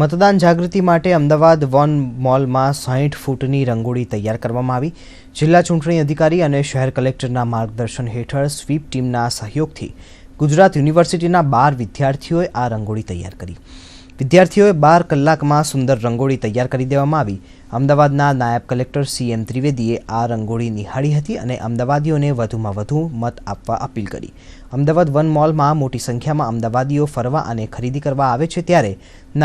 મતદાન જાગૃતિ માટે અમદાવાદ વન મોલમાં સાહીઠ ફૂટની રંગોળી તૈયાર કરવામાં આવી. જિલ્લા ચૂંટણી અધિકારી અને શહેર કલેક્ટરના માર્ગદર્શન હેઠળ સ્વીપ ટીમના સહયોગથી ગુજરાત યુનિવર્સિટીના બાર વિદ્યાર્થીઓએ આ રંગોળી તૈયાર કરી. વિદ્યાર્થીઓએ બાર કલાકમાં સુંદર રંગોળી તૈયાર કરી દેવામાં આવી. અમદાવાદના નાયબ કલેક્ટર સી એમ ત્રિવેદીએ આ રંગોળી નિહાળી હતી અને અમદાવાદીઓને વધુમાં વધુ મત આપવા અપીલ કરી. અમદાવાદ વન મોલમાં મોટી સંખ્યામાં અમદાવાદીઓ ફરવા અને ખરીદી કરવા આવે છે ત્યારે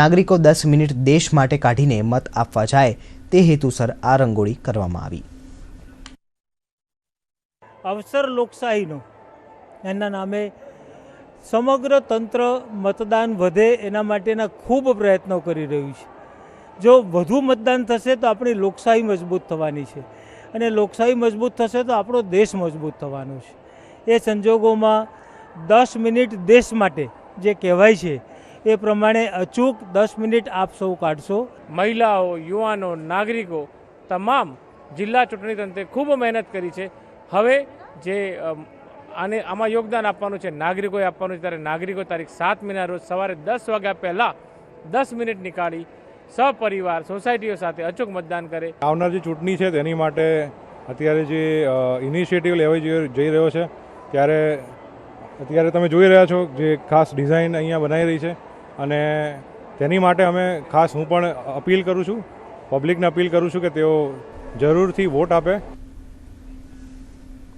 નાગરિકો દસ મિનિટ દેશ માટે કાઢીને મત આપવા જાય તે હેતુસર આ રંગોળી કરવામાં આવી. અવસર લોકશાહીનો. એના નામે સમગ્ર તંત્ર મતદાન વધે એના માટેના ખૂબ પ્રયત્નો કરી રહ્યું છે. જો વધુ મતદાન થશે તો આપણી લોકશાહી મજબૂત થવાની છે અને લોકશાહી મજબૂત થશે તો આપણો દેશ મજબૂત થવાનો છે. એ સંજોગોમાં દસ મિનિટ દેશ માટે જે કહેવાય છે એ પ્રમાણે અચૂક દસ મિનિટ આપ સૌ કાઢશો. મહિલાઓ, યુવાનો, નાગરિકો તમામ જિલ્લા ચૂંટણી તંત્રે ખૂબ મહેનત કરી છે. હવે જે આને આમાં યોગદાન આપવાનું છે. નાગરિકોએ આપવાનું છે. ત્યારે નાગરિકો તારીખ સાત મહિના રોજ સવારે દસ વાગ્યા પહેલાં દસ મિનિટ નીકાળી સપરિવાર, સોસાયટીઓ સાથે અચૂક મતદાન કરે. આવનાર જે ચૂંટણી છે તેની માટે અત્યારે જે ઇનિશિયેટિવ લેવાઈ જઈ જઈ રહ્યો છે, ત્યારે અત્યારે તમે જોઈ રહ્યા છો જે ખાસ ડિઝાઇન અહીંયા બનાવી રહી છે અને તેની માટે અમે ખાસ હું પણ અપીલ કરું છું પબ્લિકને અપીલ કરું છું કે તેઓ જરૂરથી વોટ આપે.